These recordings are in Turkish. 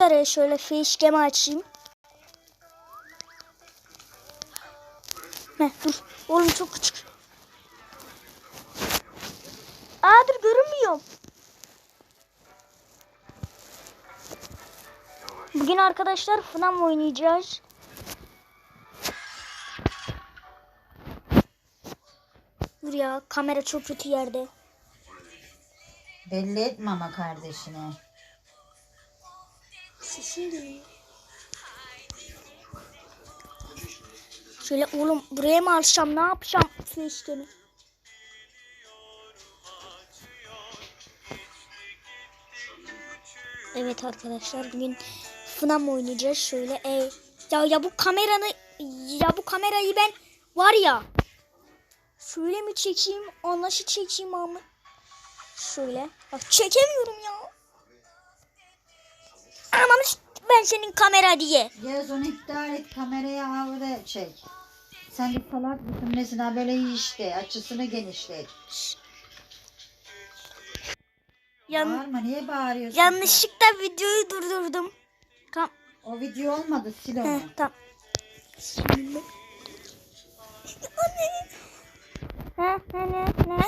Arkadaşlar şöyle facecam'ı açayım. Heh, dur. Oğlum çok küçük. Aa dur görünmüyor. Bugün arkadaşlar FNAF oynayacağız. Dur ya kamera çok kötü yerde. Belli etme ama kardeşine. Sesim. Şöyle oğlum buraya mı alacağım ne yapacağım facecam'i? Evet arkadaşlar bugün FNAF oynayacağız şöyle e, ya ya bu kameranı ya bu kamerayı ben var ya şöyle mi çekeyim anlaşı çekeyim ama şöyle bak çekemiyorum ya S- ben senin kamera diye Yaz onu iptal et kameraya havada çek. Sen bir salak mısın mesela böyle iyi işte açısını genişlet. Yan, Bağırma niye bağırıyorsun? yanlışlıkla videoyu durdurdum sen? O video olmadı sil onu. Heh, tamam. Şimdi. Anne. He, he, ne, ne?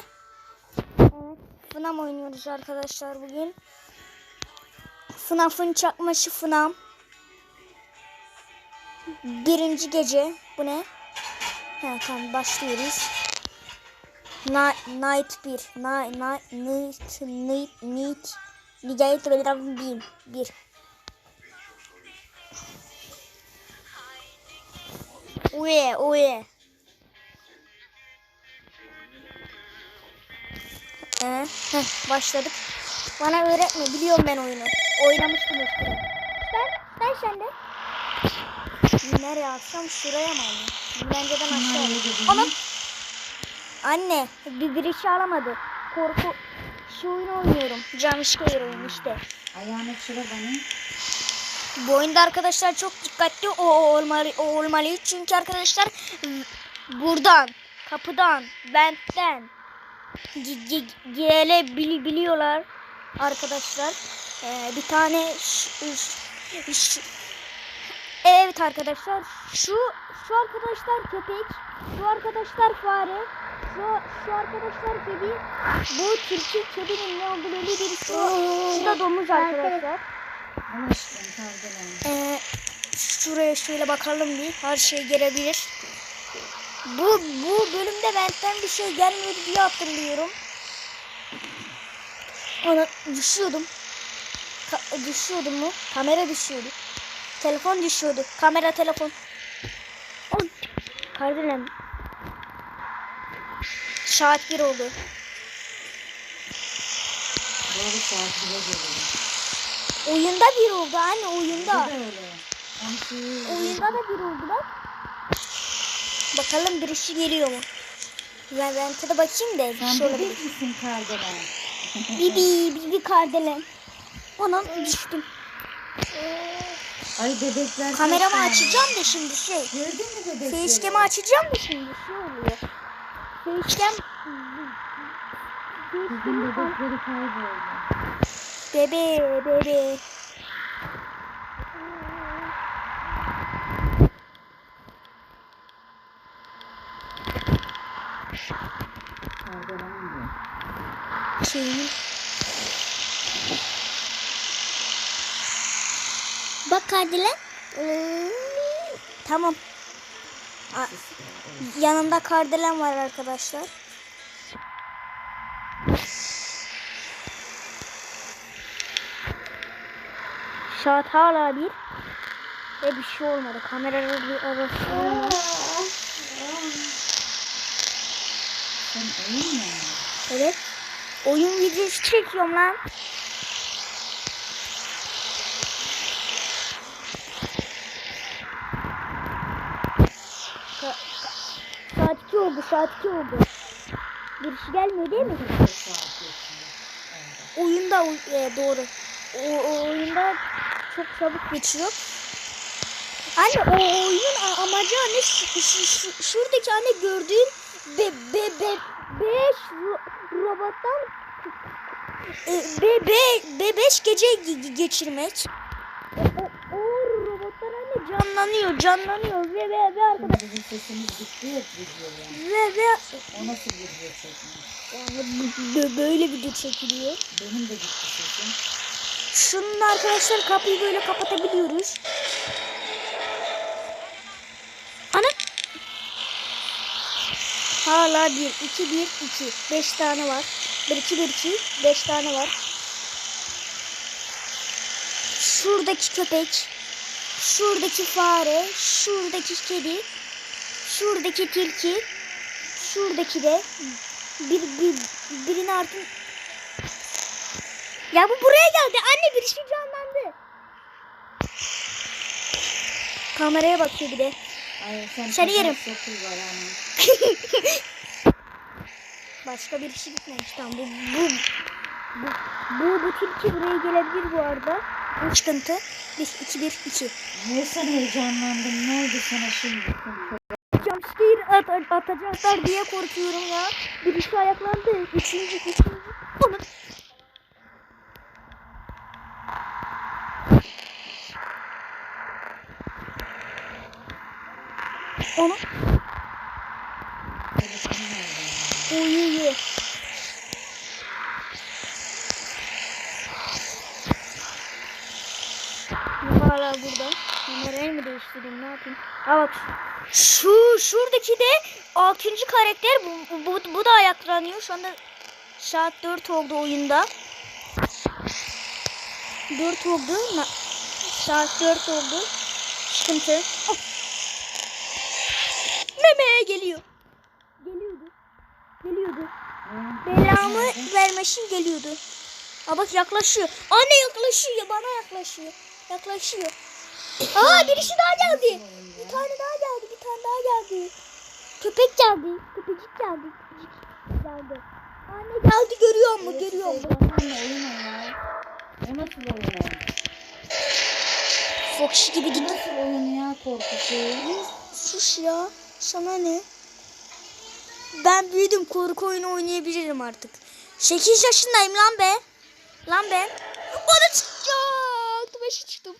Evet. FNAF oynuyoruz arkadaşlar bugün. FNAF'ın çakması FNAF. Birinci gece. Bu ne? He, tamam başlıyoruz. Night, night 1. Night, night, night, night, night. Night, night, 1. 1. Uye uye. Ee, heh, başladık. Bana öğretme biliyorum ben oyunu. Oynamıştım eskiden. Sen, sen sen de. Nereye atsam şuraya mı alayım? Bence ben aşağı. Anam. Anne bir birisi alamadı. Korku şu oyunu oynuyorum. Jumpscare oyunu işte. Ayağını şura bana. Bu oyunda arkadaşlar çok dikkatli o olmalı, o olmalı. Çünkü arkadaşlar buradan, kapıdan, ventten ge- ge- gelebiliyorlar arkadaşlar. Ee, bir tane Evet arkadaşlar şu şu arkadaşlar köpek, şu arkadaşlar fare, şu şu arkadaşlar kedi. Bu tilki kedinin ne olduğunu değil. Şu, şu da domuz arkadaşlar. Ee, şuraya şöyle bakalım bir. Her şey gelebilir. Bu bu bölümde benden bir şey gelmedi diye hatırlıyorum. Ona düşüyordum. Ka- düşüyordum mu? Kamera düşüyordu. Telefon düşüyordu. Kamera telefon. Oy. Kardeşim. Saat bir oldu. Doğru saat bile geliyor. Oyunda bir oldu anne oyunda. Oyunda da bir oldu bak. Bakalım birisi geliyor mu? Ben vente de bakayım da. Sen bir. bebek misin kardelen? Bibi, bibi kardelen. Anam düştüm. Ay bebekler. Kameramı açacağım da şimdi şey. Gördün mü bebekleri? Facecam'ı açacağım da şimdi şey oluyor. Facecam Bizim bebekleri kayboldu. bebe bebe. Diyor. Şeyini. Bak kardelen. Tamam. A- yanında kardelen var arkadaşlar. Saat hala bir. Ve bir şey olmadı. Kameralar bir oyun mu? Evet. Oyun videosu çekiyorum lan. Ka- ka- saat 2 oldu, saat 2 oldu. Birisi gelmiyor değil mi? Oyunda oy- e, doğru. O, oyunda çok çabuk geçiyor. Anne o oyunun amacı anne şu, şu- şu- şuradaki anne gördüğün be, be, be, beş ro- robottan e, be, be, be, beş gece ge- geçirmek. O, o robotlar anne canlanıyor, canlanıyor ve ve ve arkadaş Bizim sesimiz gitti ya videoya. ve ve O nasıl video çekmiş? yani böyle video çekiliyor. Benim de gitti sesim. Şunun arkadaşlar kapıyı böyle kapatabiliyoruz. Ana. Hala 1, 2, 1, 2. 5 tane var. 1, 2, 1, 2. 5 tane var. Şuradaki köpek. Şuradaki fare. Şuradaki kedi. Şuradaki tilki. Şuradaki de bir, bir birini artık ya bu buraya geldi. Anne birisi canlandı. Kameraya bakıyor bir de. Seni yerim. Başka bir şey gitmemiş. Tamam bu bu bu bu, bu tilki buraya gelebilir bu arada. Bu sıkıntı. 1 2 1 2. Niye sen heyecanlandın? Ne oldu sana şimdi? Jumpscare at, at, atacaklar diye korkuyorum ya. Birisi ayaklandı. Üçüncü, üçüncü. Onu. Nerede? Uyuyor. Hala burada. Kamerayı mı değiştireyim ne yapayım? Ha bak şu şuradaki de 6. karakter bu, bu, bu da ayaklanıyor. Şu anda saat 4 oldu oyunda. 4 oldu. Saat 4 oldu. Sıkıntı. Oh. Meme geliyor. Geliyordu. Geliyordu. Belamı vermek için geliyordu. Aa bak yaklaşıyor. Anne yaklaşıyor. Bana yaklaşıyor. Yaklaşıyor. Aa birisi daha geldi. Bir tane daha geldi. Bir tane daha geldi. Köpek geldi. Köpecik geldi. Köpecik geldi. Anne geldi görüyor mu? Görüyor mu? O nasıl oyun? Fox gibi O gidiyor. nasıl oyun ya korkusu? Sus ya. Sana ne? Ben büyüdüm. Korku oyunu oynayabilirim artık. 8 yaşındayım lan be. Lan ben. Bana çıkacak. Beşe çıktım.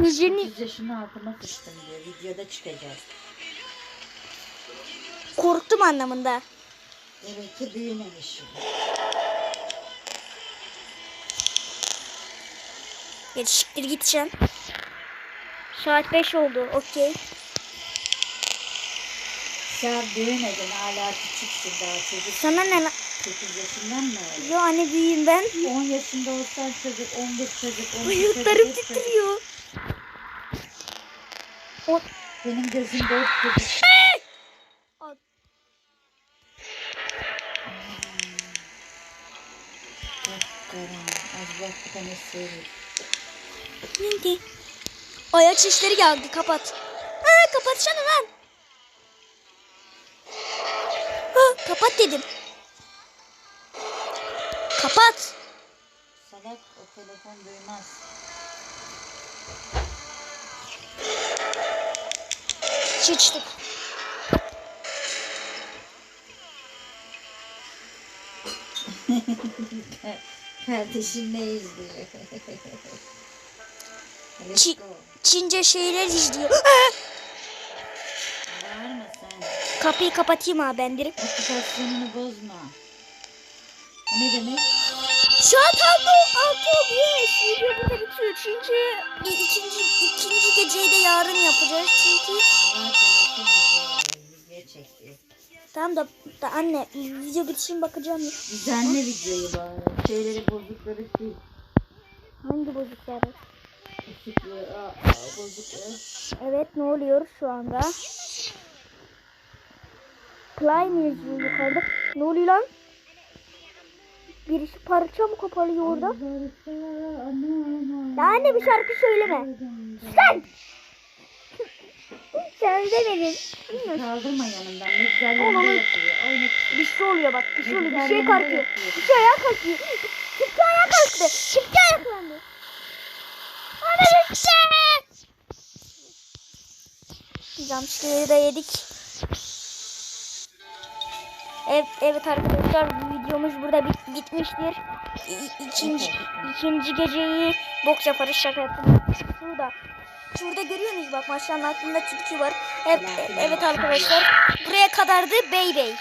Yüzlerini 9 yaşında altıma sıçtım diyor. Videoda çıkacağız. korktum anlamında. Evet ki büyümemiş. Yetişiktir gideceğim. Saat 5 oldu. Okey. Sen büyümedin hala küçüksün daha çocuk. Sana ne lan? 8 yaşından mı öyle? Yo anne büyüğüm ben. 10 yaşında olsan çocuk, 11 çocuk, 12 Bıyıklarım çocuk. titriyor. O Benim gözüm dört çocuk. Al. Karan, az bak bir tane söyleyeyim. Neydi? Ayak sesleri geldi. Kapat. Ha, kapatsana lan. Ha, kapat dedim. Kapat. Salak o telefon duymaz. Sıçtık. Kardeşim ne izliyor? Let's Çi- go. Çince şeyler izliyor. Bağırma sen. Kapıyı kapatayım abi ben direkt. Okupasyonunu bozma. Ne demek? Saat altı, altı. Yes. Video burada bitiyor. Çünkü ikinci, ikinci geceyi de yarın yapacağız. Çünkü. Tamam da, da anne video bitsin bakacağım. Düzenle videoyu bari. Şeyleri bozukları sil. Hangi bozukları? Evet ne oluyor şu anda? Climb yazıyor yukarıda. Ne oluyor lan? Birisi parça mı koparıyor orada? Ya anne bir şarkı söyleme. Sen! Sen de benim. Kaldırma yanımdan. Oğlum. Bir şey oluyor bak. Bir şey oluyor. Bir şey kalkıyor. Bir şey ayağa kalkıyor. Çiftçi ayağa kalktı. Çiftçi ayaklandı. Ana bitti. Jumpscare'ı da yedik. Evet, evet arkadaşlar videomuz burada bit- bitmiştir. İ- ikinci, ikinci geceyi boks yaparız şaka yaptım. Şurada. Şurada görüyor musunuz bak maşanın altında tilki var. Hep, evet arkadaşlar. Buraya kadardı bey bey.